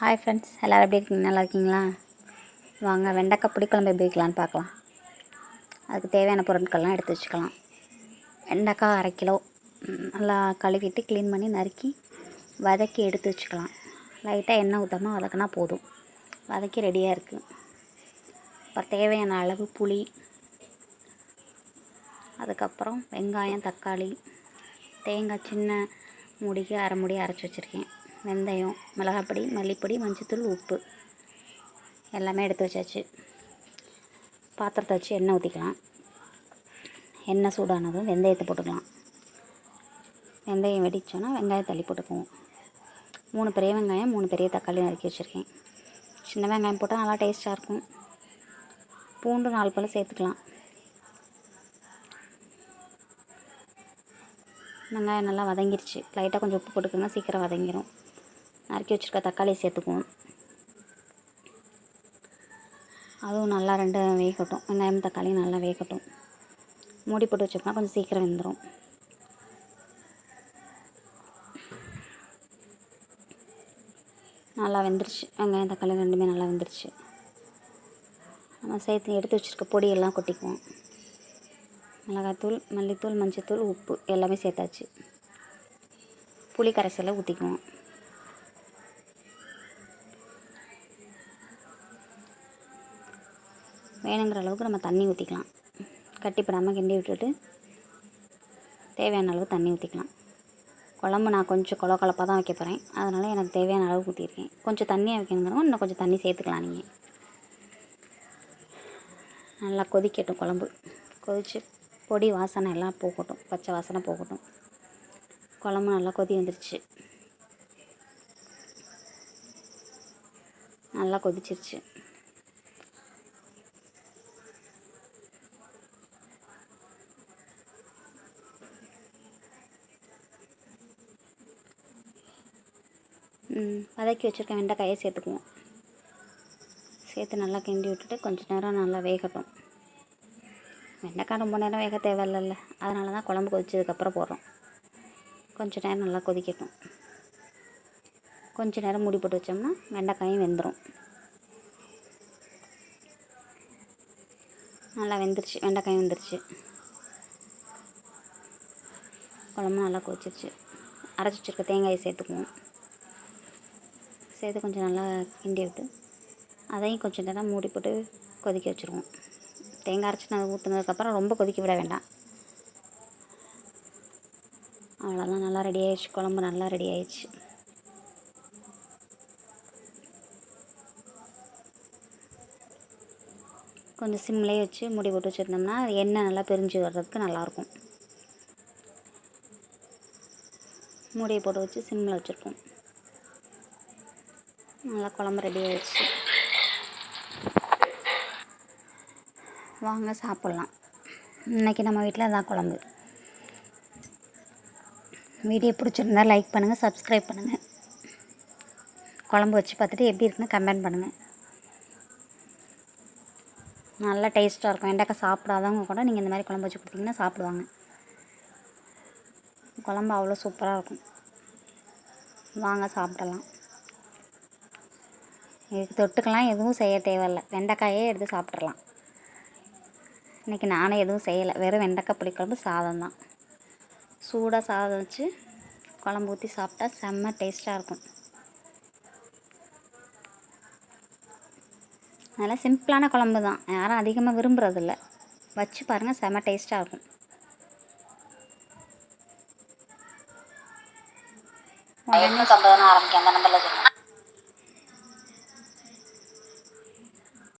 Hi friends எல்லோரும் எப்படி இருக்கீங்க? நல்லா இருக்கீங்களா? வாங்க வெண்டைக்காய் புளிக்குழம்பு எப்படி வைக்கலான்னு பார்க்கலாம். அதுக்கு தேவையான பொருட்கள்லாம் எடுத்து வச்சுக்கலாம். வெண்டைக்காய் அரை கிலோ. நல்லா கழுவிட்டு க்ளீன் பண்ணி நறுக்கி வதக்கி எடுத்து வச்சுக்கலாம். லைட்டாக எண்ணெய் ஊற்றாமல் வதக்கினா போதும். வதக்கி ரெடியாக இருக்குது அப்புறம் தேவையான அளவு புளி. அதுக்கப்புறம் வெங்காயம் தக்காளி தேங்காய் சின்ன முடிக்கு அரை முடி அரைச்சி வச்சுருக்கேன். வெந்தயம் மிளகாப்பொடி மல்லிப்பொடி மஞ்சத்தூள் உப்பு. எல்லாமே எடுத்து வச்சாச்சு. பாத்திரத்தை வச்சு எண்ணெய் ஊற்றிக்கலாம் எண்ணெய் சூடானதும் வெந்தயத்தை போட்டுக்கலாம். வெந்தயம் வெடிச்சோன்னா வெங்காயம் தள்ளி போட்டுக்குவோம். மூணு பெரிய வெங்காயம் மூணு பெரிய தக்காளி நறுக்கி வச்சுருக்கேன். சின்ன வெங்காயம் போட்டால் நல்லா டேஸ்ட்டாக இருக்கும். பூண்டு நாலு பழம் சேர்த்துக்கலாம். வெங்காயம் நல்லா வதங்கிருச்சு. லைட்டாக கொஞ்சம் உப்பு போட்டுக்கோங்க சீக்கிரம் வதங்கிடும் நறுக்கி வச்சுருக்க தக்காளி சேர்த்துக்குவோம். அதுவும் நல்லா ரெண்டு வேகட்டும். வெங்காயம் தக்காளியும் நல்லா வேகட்டும். மூடி போட்டு வச்சோம்னா கொஞ்சம் சீக்கிரம் வெந்துடும் நல்லா வெந்துருச்சு. வெங்காயம் தக்காளி ரெண்டுமே நல்லா வெந்துருச்சு. நம்ம சேர்த்து எடுத்து வச்சுருக்க பொடியெல்லாம் கொட்டிக்குவோம். மிளகாத்தூள் மல்லித்தூள் மஞ்சத்தூள் உப்பு எல்லாமே சேர்த்தாச்சு. புளி கரைசலை ஊற்றிக்குவோம் வேணுங்கிற அளவுக்கு நம்ம தண்ணி ஊற்றிக்கலாம் கட்டிப்படாமல் கிண்டி விட்டுட்டு தேவையான அளவு தண்ணி ஊற்றிக்கலாம் குழம்பு நான் கொஞ்சம் கொல கொலப்பாக தான் வைக்க போகிறேன் அதனால் எனக்கு தேவையான அளவு ஊற்றிருக்கேன் கொஞ்சம் தண்ணியாக வைக்கணுங்கிறவங்க இன்னும் கொஞ்சம் தண்ணி சேர்த்துக்கலாம் நீங்கள் நல்லா கொதிக்கட்டும் குழம்பு. கொதித்து பொடி வாசனை எல்லாம் போகட்டும். பச்சை வாசனை போகட்டும். குழம்பு நல்லா கொதி வந்துருச்சு. நல்லா கொதிச்சிருச்சு. வதக்கி வச்சுருக்க வெண்டைக்காயை சேர்த்துக்குவோம். சேர்த்து நல்லா கிண்டி விட்டுட்டு கொஞ்ச நேரம் நல்லா வேகட்டும். வெண்டைக்காய் ரொம்ப நேரம் வேக தேவையில்லைல்ல. அதனால தான் குழம்பு கொதிச்சதுக்கப்புறம் போடுறோம். கொஞ்சம் நேரம் நல்லா கொதிக்கட்டும். கொஞ்சம் நேரம் மூடி போட்டு வச்சோம்னா வெண்டைக்காயும் வெந்துடும் நல்லா வெந்துருச்சு. வெண்டைக்காயும் வெந்துருச்சு. குழம்பு நல்லா கொதிச்சிருச்சு. அரைச்சி வச்சுருக்க தேங்காயை சேர்த்துக்குவோம். சேர்த்து கொஞ்சம் நல்லா கிண்டி விட்டு அதையும் கொஞ்சம் நேரம் மூடி போட்டு கொதிக்க வச்சுருவோம். தேங்காய் அரைச்சி நான் ஊற்றுனதுக்கப்புறம் ரொம்ப கொதிக்க விட வேண்டாம். அவ்வளோதான் நல்லா ரெடி ஆயிடுச்சு. குழம்பு நல்லா ரெடி ஆயிடுச்சு. கொஞ்சம் சிம்லேயே வச்சு மூடி போட்டு வச்சுருந்தோம்னா எண்ணெய் நல்லா பிரிஞ்சு வர்றதுக்கு நல்லாயிருக்கும். மூடியை போட்டு வச்சு சிம்மில் வச்சுருப்போம். நல்லா குழம்பு ரெடி ஆயிடுச்சு. வாங்க சாப்பிட்லாம். இன்றைக்கி நம்ம வீட்டில் அதான் குழம்பு. வீடியோ பிடிச்சிருந்தா லைக் பண்ணுங்கள் சப்ஸ்கிரைப் பண்ணுங்கள் குழம்பு வச்சு பார்த்துட்டு எப்படி இருக்குன்னு கமெண்ட் பண்ணுங்கள் நல்லா டேஸ்ட்டாக இருக்கும். வெண்டைக்காய் சாப்பிடாதவங்க கூட நீங்கள் இந்த மாதிரி குழம்பு வச்சு கொடுத்தீங்கன்னா சாப்பிடுவாங்க. குழம்பு அவ்வளோ சூப்பராக இருக்கும். வாங்க சாப்பிடலாம். இதுக்கு தொட்டுக்கெல்லாம் எதுவும் செய்ய தேவையில்ல. வெண்டைக்காயே எடுத்து சாப்பிட்றலாம் இன்றைக்கி நானும் எதுவும் செய்யலை. வெறும் வெண்டைக்காய் புளிக்குழம்பு சாதம் தான். சூடாக சாதம் வச்சு குழம்பு ஊற்றி சாப்பிட்டா செம்ம டேஸ்ட்டாக இருக்கும். அதெல்லாம் சிம்பிளான குழம்பு தான். யாரும் அதிகமாக விரும்புகிறதில்ல வச்சு பாருங்கள் செம்ம டேஸ்ட்டாக இருக்கும். ஆரம்பிக்கும் அந்த நம்பரில் சொல்லுங்கள்